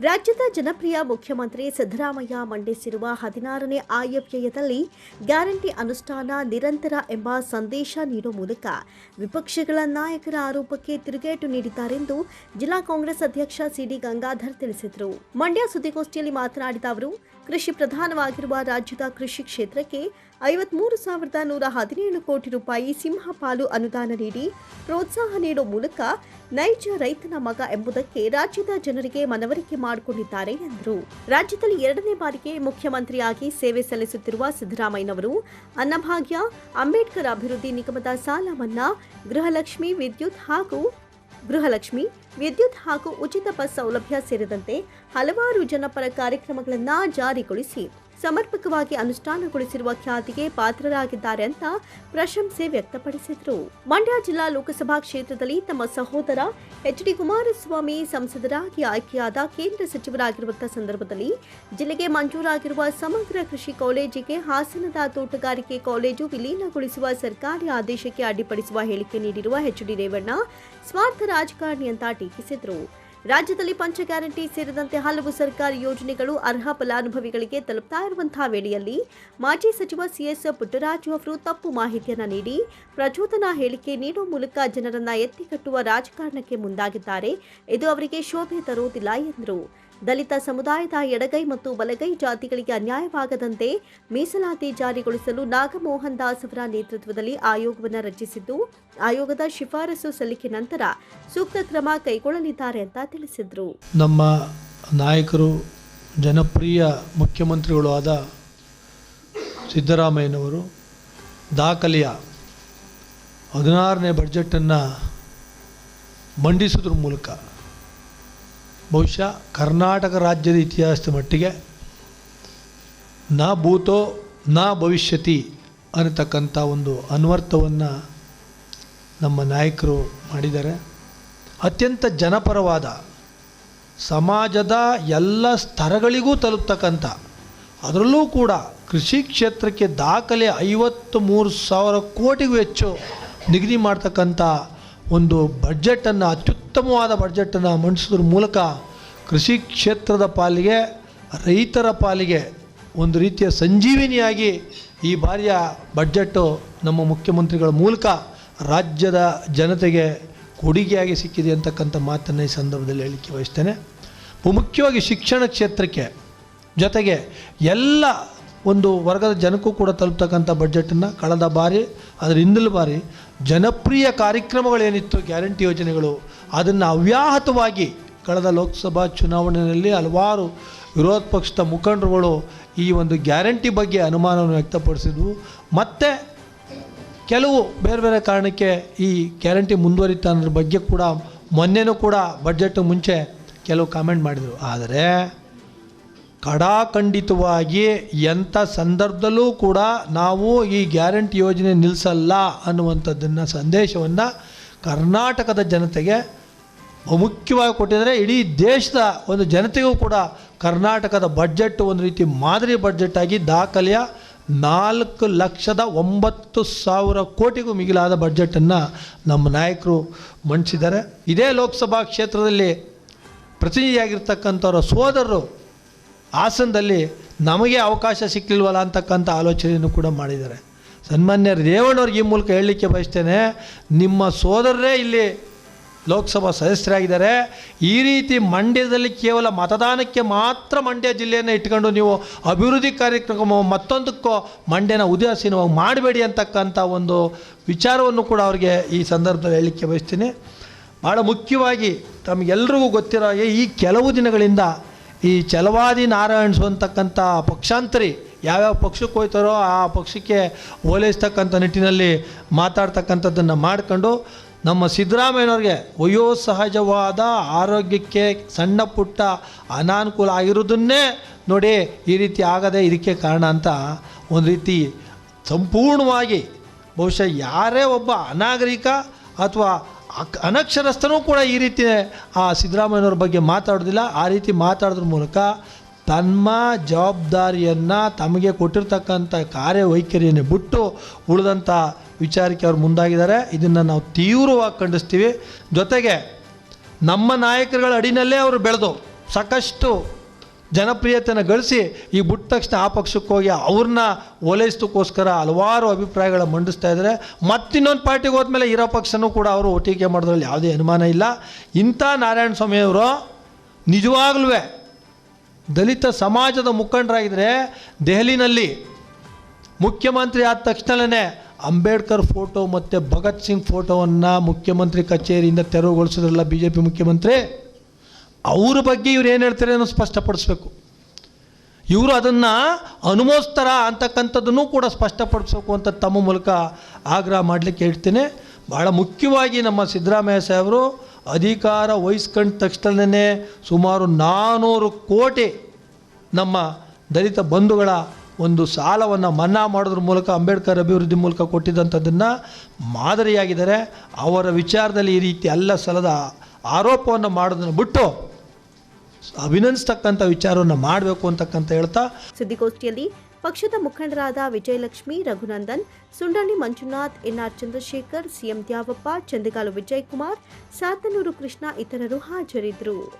ರಾಜ್ಯದ ಜನಪ್ರಿಯ ಮುಖ್ಯಮಂತ್ರಿ ಸಿದ್ದರಾಮಯ್ಯ ಮಂಡಿಸಿರುವ ಹದಿನಾರನೇ ಆಯವ್ಯಯದಲ್ಲಿ ಗ್ಯಾರಂಟಿ ಅನುಷ್ಠಾನ ನಿರಂತರ ಎಂಬ ಸಂದೇಶ ನೀಡುವ ಮೂಲಕ ವಿಪಕ್ಷಗಳ ನಾಯಕರ ಆರೋಪಕ್ಕೆ ತಿರುಗೇಟು ನೀಡಿದ್ದಾರೆಂದು ಜಿಲ್ಲಾ ಕಾಂಗ್ರೆಸ್ ಅಧ್ಯಕ್ಷ ಸಿಡಿ ಗಂಗಾಧರ್ ತಿಳಿಸಿದರು. ಮಂಡ್ಯ ಸುದ್ದಿಗೋಷ್ಠಿಯಲ್ಲಿ ಮಾತನಾಡಿದ ಅವರು, ಕೃಷಿ ಪ್ರಧಾನವಾಗಿರುವ ರಾಜ್ಯದ ಕೃಷಿ ಕ್ಷೇತ್ರಕ್ಕೆ ಐವತ್ಮೂರು ಸಾವಿರದ ನೂರ ಹದಿನೇಳು ಕೋಟಿ ರೂಪಾಯಿ ಸಿಂಹಪಾಲು ಅನುದಾನ ನೀಡಿ ಪ್ರೋತ್ಸಾಹ ನೀಡುವ ಮೂಲಕ ನೈಜ ರೈತನ ಮಗ ಎಂಬುದಕ್ಕೆ ರಾಜ್ಯದ ಜನರಿಗೆ ಮನವರಿಕೆ ಮಾಡಿಕೊಂಡಿದ್ದಾರೆ ಎಂದರು. ರಾಜ್ಯದಲ್ಲಿ ಎರಡನೇ ಬಾರಿಗೆ ಮುಖ್ಯಮಂತ್ರಿಯಾಗಿ ಸೇವೆ ಸಲ್ಲಿಸುತ್ತಿರುವ ಸಿದ್ದರಾಮಯ್ಯನವರು ಅನ್ನಭಾಗ್ಯ, ಅಂಬೇಡ್ಕರ್ ಅಭಿವೃದ್ಧಿ ನಿಗಮದ ಸಾಲ ಮನ್ನಾ, ಗೃಹಲಕ್ಷ್ಮಿ ವಿದ್ಯುತ್ ಹಾಗೂ ಗೃಹಲಕ್ಷ್ಮಿ ವಿದ್ಯುತ್ ಹಾಗೂ ಉಚಿತ ಬಸ್ ಸೌಲಭ್ಯ ಸೇರಿದಂತೆ ಹಲವಾರು ಜನಪರ ಕಾರ್ಯಕ್ರಮಗಳನ್ನು ಜಾರಿಗೊಳಿಸಿ ಸಮರ್ಪಕವಾಗಿ ಅನುಷ್ಠಾನಗೊಳಿಸಿರುವ ಖ್ಯಾತಿಗೆ ಪಾತ್ರರಾಗಿದ್ದಾರೆ ಅಂತ ಪ್ರಶಂಸೆ ವ್ಯಕ್ತಪಡಿಸಿದರು. ಮಂಡ್ಯ ಜಿಲ್ಲಾ ಲೋಕಸಭಾ ಕ್ಷೇತ್ರದಲ್ಲಿ ತಮ್ಮ ಸಹೋದರ ಎಚ್ ಡಿ ಕುಮಾರಸ್ವಾಮಿ ಸಂಸದರಾಗಿ ಆಯ್ಕೆಯಾದ ಕೇಂದ್ರ ಸಚಿವರಾಗಿರುವಂತಹ ಸಂದರ್ಭದಲ್ಲಿ ಜಿಲ್ಲೆಗೆ ಮಂಜೂರಾಗಿರುವ ಸಮಗ್ರ ಕೃಷಿ ಕಾಲೇಜಿಗೆ ಹಾಸನದ ತೋಟಗಾರಿಕೆ ಕಾಲೇಜು ವಿಲೀನಗೊಳಿಸುವ ಸರ್ಕಾರಿ ಆದೇಶಕ್ಕೆ ಅಡ್ಡಿಪಡಿಸುವ ಹೇಳಿಕೆ ನೀಡಿರುವ ಎಚ್ ಡಿ ರೇವಣ್ಣ, ಸ್ವಾರ್ಥ ರಾಜಕಾರಣಿ ಅಂತ ಟೀಕಿಸಿದರು. ರಾಜ್ಯದಲ್ಲಿ ಪಂಚ ಗ್ಯಾರಂಟಿ ಸೇರಿದಂತೆ ಹಲವು ಸರ್ಕಾರಿ ಯೋಜನೆಗಳು ಅರ್ಹ ಫಲಾನುಭವಿಗಳಿಗೆ ತಲುಪ್ತಾ ಇರುವಂತಹ ವೇಳೆಯಲ್ಲಿ ಮಾಜಿ ಸಚಿವ ಸಿಎಸ್ ಪುಟ್ಟರಾಜು ಅವರು ತಪ್ಪು ಮಾಹಿತಿಯನ್ನು ನೀಡಿ ಪ್ರಚೋದನಾ ಹೇಳಿಕೆ ನೀಡುವ ಮೂಲಕ ಜನರನ್ನ ಎತ್ತಿಕಟ್ಟುವ ರಾಜಕಾರಣಕ್ಕೆ ಮುಂದಾಗಿದ್ದಾರೆ. ಇದು ಅವರಿಗೆ ಶೋಭೆ ತರುವುದಿಲ್ಲ ಎಂದರು. ದಲಿತ ಸಮುದಾಯದ ಎಡಗೈ ಮತ್ತು ಬಲಗೈ ಜಾತಿಗಳಿಗೆ ಅನ್ಯಾಯವಾಗದಂತೆ ಮೀಸಲಾತಿ ಜಾರಿಗೊಳಿಸಲು ನಾಗಮೋಹನ್ ದಾಸ್ ಅವರ ನೇತೃತ್ವದಲ್ಲಿ ಆಯೋಗವನ್ನು ರಚಿಸಿದ್ದು, ಆಯೋಗದ ಶಿಫಾರಸು ಸಲ್ಲಿಕೆ ನಂತರ ಸೂಕ್ತ ಕ್ರಮ ಕೈಗೊಳ್ಳಲಿದ್ದಾರೆ ಅಂತ ತಿಳಿಸಿದರು. ನಮ್ಮ ನಾಯಕರು, ಜನಪ್ರಿಯ ಮುಖ್ಯಮಂತ್ರಿಗಳು ಆದ ಸಿದ್ದರಾಮಯ್ಯನವರು ದಾಖಲೆಯ ಹದಿನಾರನೇ ಬಡ್ಜೆಟನ್ನು ಮಂಡಿಸೋದ್ರ ಮೂಲಕ ಬಹುಶಃ ಕರ್ನಾಟಕ ರಾಜ್ಯದ ಇತಿಹಾಸದ ಮಟ್ಟಿಗೆ ನಾ ಭೂತೋ, ನಾ ಭವಿಷ್ಯತಿ ಅನ್ನತಕ್ಕಂಥ ಒಂದು ಅನ್ವರ್ಥವನ್ನು ನಮ್ಮ ನಾಯಕರು ಮಾಡಿದ್ದಾರೆ. ಅತ್ಯಂತ ಜನಪರವಾದ, ಸಮಾಜದ ಎಲ್ಲ ಸ್ತರಗಳಿಗೂ ತಲುಪ್ತಕ್ಕಂಥ, ಅದರಲ್ಲೂ ಕೂಡ ಕೃಷಿ ಕ್ಷೇತ್ರಕ್ಕೆ ದಾಖಲೆ ಐವತ್ತು ಮೂರು ಸಾವಿರ ಕೋಟಿಗೂ ಹೆಚ್ಚು ನಿಗದಿ ಮಾಡ್ತಕ್ಕಂಥ ಒಂದು ಬಡ್ಜೆಟನ್ನು, ಅತ್ಯುತ್ತಮವಾದ ಬಡ್ಜೆಟನ್ನು ಮಂಡಿಸೋದ್ರ ಮೂಲಕ ಕೃಷಿ ಕ್ಷೇತ್ರದ ಪಾಲಿಗೆ, ರೈತರ ಪಾಲಿಗೆ ಒಂದು ರೀತಿಯ ಸಂಜೀವಿನಿಯಾಗಿ ಈ ಬಾರಿಯ ಬಡ್ಜೆಟ್ಟು ನಮ್ಮ ಮುಖ್ಯಮಂತ್ರಿಗಳ ಮೂಲಕ ರಾಜ್ಯದ ಜನತೆಗೆ ಕೊಡುಗೆಯಾಗಿ ಸಿಕ್ಕಿದೆ ಅಂತಕ್ಕಂಥ ಮಾತನ್ನು ಈ ಸಂದರ್ಭದಲ್ಲಿ ಹೇಳಲಿಕ್ಕೆ ಬಯಸ್ತೇನೆ ಮುಖ್ಯವಾಗಿ ಶಿಕ್ಷಣ ಕ್ಷೇತ್ರಕ್ಕೆ ಜೊತೆಗೆ ಎಲ್ಲ ಒಂದು ವರ್ಗದ ಜನಕ್ಕೂ ಕೂಡ ತಲುಪ್ತಕ್ಕಂಥ ಬಡ್ಜೆಟನ್ನು ಕಳೆದ ಬಾರಿ ಅದರ ಬಾರಿ ಜನಪ್ರಿಯ ಕಾರ್ಯಕ್ರಮಗಳೇನಿತ್ತು, ಗ್ಯಾರಂಟಿ ಯೋಜನೆಗಳು, ಅದನ್ನು ಅವ್ಯಾಹತವಾಗಿ ಕಳೆದ ಲೋಕಸಭಾ ಚುನಾವಣೆಯಲ್ಲಿ ಹಲವಾರು ವಿರೋಧ ಪಕ್ಷದ ಮುಖಂಡರುಗಳು ಈ ಒಂದು ಗ್ಯಾರಂಟಿ ಬಗ್ಗೆ ಅನುಮಾನವನ್ನು ವ್ಯಕ್ತಪಡಿಸಿದ್ವು ಮತ್ತು ಕೆಲವು ಬೇರೆ ಬೇರೆ ಕಾರಣಕ್ಕೆ ಈ ಗ್ಯಾರಂಟಿ ಮುಂದುವರಿತ ಅನ್ನೋದ್ರ ಬಗ್ಗೆ ಕೂಡ ಮೊನ್ನೆನೂ ಕೂಡ ಬಜೆಟ್ ಮುಂಚೆ ಕೆಲವು ಕಾಮೆಂಟ್ ಮಾಡಿದರು. ಆದರೆ ಕಡಾಖಂಡಿತವಾಗಿ ಎಂಥ ಸಂದರ್ಭದಲ್ಲೂ ಕೂಡ ನಾವು ಈ ಗ್ಯಾರಂಟಿ ಯೋಜನೆ ನಿಲ್ಲಿಸಲ್ಲ ಅನ್ನುವಂಥದ್ದನ್ನು ಸಂದೇಶವನ್ನು ಕರ್ನಾಟಕದ ಜನತೆಗೆ ಮುಖ್ಯವಾಗಿ ಕೊಟ್ಟಿದ್ದಾರೆ. ಇಡೀ ದೇಶದ ಒಂದು ಜನತೆಗೂ ಕೂಡ ಕರ್ನಾಟಕದ ಬಡ್ಜೆಟ್ ಒಂದು ರೀತಿ ಮಾದರಿ ಬಡ್ಜೆಟ್ ಆಗಿ ದಾಖಲೆಯ ನಾಲ್ಕು ಲಕ್ಷದ ಒಂಬತ್ತು ಸಾವಿರ ಕೋಟಿಗೂ ಮಿಗಿಲಾದ ಬಡ್ಜೆಟನ್ನು ನಮ್ಮ ನಾಯಕರು ಮಂಡಿಸಿದ್ದಾರೆ. ಇದೇ ಲೋಕಸಭಾ ಕ್ಷೇತ್ರದಲ್ಲಿ ಪ್ರತಿನಿಧಿಯಾಗಿರ್ತಕ್ಕಂಥವರ ಸೋದರರು ಹಾಸನದಲ್ಲಿ ನಮಗೆ ಅವಕಾಶ ಸಿಕ್ಕಿಲ್ವಲ್ಲ ಅಂತಕ್ಕಂಥ ಆಲೋಚನೆಯನ್ನು ಕೂಡ ಮಾಡಿದ್ದಾರೆ. ಸನ್ಮಾನ್ಯ ರೇವಣ್ಣವ್ರಿಗೆ ಈ ಮೂಲಕ ಹೇಳಲಿಕ್ಕೆ ಬಯಸ್ತೇನೆ, ನಿಮ್ಮ ಸೋದರರೇ ಇಲ್ಲಿ ಲೋಕಸಭಾ ಸದಸ್ಯರಾಗಿದ್ದಾರೆ. ಈ ರೀತಿ ಮಂಡ್ಯದಲ್ಲಿ ಕೇವಲ ಮತದಾನಕ್ಕೆ ಮಾತ್ರ ಮಂಡ್ಯ ಜಿಲ್ಲೆಯನ್ನು ಇಟ್ಕೊಂಡು ನೀವು ಅಭಿವೃದ್ಧಿ ಕಾರ್ಯಕ್ರಮ ಮತ್ತೊಂದಕ್ಕೂ ಮಂಡ್ಯನ ಉದಾಸೀನವಾಗಿ ಮಾಡಬೇಡಿ ಅಂತಕ್ಕಂಥ ಒಂದು ವಿಚಾರವನ್ನು ಕೂಡ ಅವರಿಗೆ ಈ ಸಂದರ್ಭದಲ್ಲಿ ಹೇಳಲಿಕ್ಕೆ ಬಯಸ್ತೀನಿ. ಭಾಳ ಮುಖ್ಯವಾಗಿ ತಮಗೆಲ್ರಿಗೂ ಗೊತ್ತಿರೋ ಹಾಗೆ ಈ ಕೆಲವು ದಿನಗಳಿಂದ ಈ ಛಲವಾದಿ ನಾರಾಯಣಸು ಅಂತಕ್ಕಂಥ ಪಕ್ಷಾಂತರಿ ಯಾವ್ಯಾವ ಪಕ್ಷಕ್ಕೆ ಹೋಯ್ತಾರೋ ಆ ಪಕ್ಷಕ್ಕೆ ಓಲೈಸ್ತಕ್ಕಂಥ ನಿಟ್ಟಿನಲ್ಲಿ ಮಾತಾಡ್ತಕ್ಕಂಥದ್ದನ್ನು ಮಾಡ್ಕೊಂಡು ನಮ್ಮ ಸಿದ್ದರಾಮಯ್ಯನವ್ರಿಗೆ ವಯೋಸಹಜವಾದ ಆರೋಗ್ಯಕ್ಕೆ ಸಣ್ಣ ಪುಟ್ಟ ಅನಾನುಕೂಲ ಆಗಿರೋದನ್ನೇ ನೋಡಿ ಈ ರೀತಿ ಆಗದೆ ಇದಕ್ಕೆ ಕಾರಣ ಅಂತ ಒಂದು ರೀತಿ ಸಂಪೂರ್ಣವಾಗಿ ಬಹುಶಃ ಯಾರೇ ಒಬ್ಬ ಅನಾಗರಿಕ ಅಥವಾ ಅನಕ್ಷರಸ್ಥನೂ ಕೂಡ ಈ ರೀತಿ ಆ ಸಿದ್ದರಾಮಯ್ಯನವ್ರ ಬಗ್ಗೆ ಮಾತಾಡೋದಿಲ್ಲ. ಆ ರೀತಿ ಮಾತಾಡೋದ್ರ ಮೂಲಕ ತಮ್ಮ ಜವಾಬ್ದಾರಿಯನ್ನು ತಮಗೆ ಕೊಟ್ಟಿರ್ತಕ್ಕಂಥ ಕಾರ್ಯವೈಖರಿಯನ್ನು ಬಿಟ್ಟು ಉಳಿದಂಥ ವಿಚಾರಕ್ಕೆ ಅವರು ಮುಂದಾಗಿದ್ದಾರೆ. ಇದನ್ನು ನಾವು ತೀವ್ರವಾಗಿ ಖಂಡಿಸ್ತೀವಿ. ಜೊತೆಗೆ ನಮ್ಮ ನಾಯಕರುಗಳ ಅಡಿನಲ್ಲೇ ಅವರು ಬೆಳೆದು ಸಾಕಷ್ಟು ಜನಪ್ರಿಯತೆಯನ್ನು ಗಳಿಸಿ ಈ ಬಿಟ್ಟ ತಕ್ಷಣ ಆ ಪಕ್ಷಕ್ಕೆ ಹೋಗಿ ಅವ್ರನ್ನ ಓಲೈಸೋಕ್ಕೋಸ್ಕರ ಹಲವಾರು ಅಭಿಪ್ರಾಯಗಳ ಮಂಡಿಸ್ತಾ ಇದ್ದಾರೆ. ಮತ್ತಿನ್ನೊಂದು ಪಾರ್ಟಿಗೆ ಹೋದ್ಮೇಲೆ ಇರೋ ಪಕ್ಷನೂ ಕೂಡ ಅವರು ಒಟ್ಟಿಗೆ ಮಾಡೋದ್ರಲ್ಲಿ ಯಾವುದೇ ಅನುಮಾನ ಇಲ್ಲ. ಇಂಥ ನಾರಾಯಣ ಸ್ವಾಮಿಯವರು ನಿಜವಾಗ್ಲೂ ದಲಿತ ಸಮಾಜದ ಮುಖಂಡರಾಗಿದ್ದರೆ ದೆಹಲಿನಲ್ಲಿ ಮುಖ್ಯಮಂತ್ರಿ ಆದ ತಕ್ಷಣವೇ ಅಂಬೇಡ್ಕರ್ ಫೋಟೋ ಮತ್ತು ಭಗತ್ ಸಿಂಗ್ ಫೋಟೋವನ್ನು ಮುಖ್ಯಮಂತ್ರಿ ಕಚೇರಿಯಿಂದ ತೆರವುಗೊಳಿಸಿದ್ರಲ್ಲ ಬಿ ಜೆ ಪಿ ಮುಖ್ಯಮಂತ್ರಿ? ಅವ್ರ ಬಗ್ಗೆ ಇವ್ರು ಏನು ಹೇಳ್ತಾರೆ ಅನ್ನೋ ಸ್ಪಷ್ಟಪಡಿಸ್ಬೇಕು. ಇವರು ಅದನ್ನು ಅನುಮೋಸ್ತರ ಅಂತಕ್ಕಂಥದ್ದನ್ನು ಕೂಡ ಸ್ಪಷ್ಟಪಡಿಸ್ಬೇಕು ಅಂತ ತಮ್ಮ ಮೂಲಕ ಆಗ್ರಹ ಮಾಡಲಿಕ್ಕೆ ಹೇಳ್ತೇನೆ. ಭಾಳ ಮುಖ್ಯವಾಗಿ ನಮ್ಮ ಸಿದ್ದರಾಮಯ್ಯ ಸಾಹೇಬರು ಅಧಿಕಾರ ವಹಿಸ್ಕೊಂಡ ತಕ್ಷಣನೇ ಸುಮಾರು ನಾನ್ನೂರು ಕೋಟಿ ನಮ್ಮ ದಲಿತ ಬಂಧುಗಳ ಒಂದು ಸಾಲವನ್ನು ಮನ್ನಾ ಮಾಡೋದ್ರ ಮೂಲಕ ಅಂಬೇಡ್ಕರ್ ಅಭಿವೃದ್ಧಿ ಮೂಲಕ ಕೊಟ್ಟಿದ್ದಂಥದ್ದನ್ನು ಮಾದರಿಯಾಗಿದ್ದಾರೆ. ಅವರ ವಿಚಾರದಲ್ಲಿ ಈ ರೀತಿ ಎಲ್ಲ ಸಲದ ಆರೋಪವನ್ನು ಮಾಡೋದನ್ನು ಬಿಟ್ಟು ಅಭಿನಂದಿಸ್ತಕ್ಕಂಥ ವಿಚಾರವನ್ನು ಮಾಡಬೇಕು ಅಂತಕ್ಕಂಥ ಹೇಳ್ತಾ ಸುದ್ದಿಗೋಷ್ಠಿಯಲ್ಲಿ ಪಕ್ಷದ ಮುಖಂಡರಾದ ವಿಜಯಲಕ್ಷ್ಮಿ, ರಘುನಂದನ್, ಸುಂಡಳ್ಳಿ ಮಂಜುನಾಥ್, ಎನ್ಆರ್ ಚಂದ್ರಶೇಖರ್, ಸಿಎಂ ದ್ಯಾವಪ್ಪ, ಚಂದಗಾಲು ವಿಜಯಕುಮಾರ್, ಸಾತನೂರು ಕೃಷ್ಣ ಇತರರು ಹಾಜರಿದ್ದರು.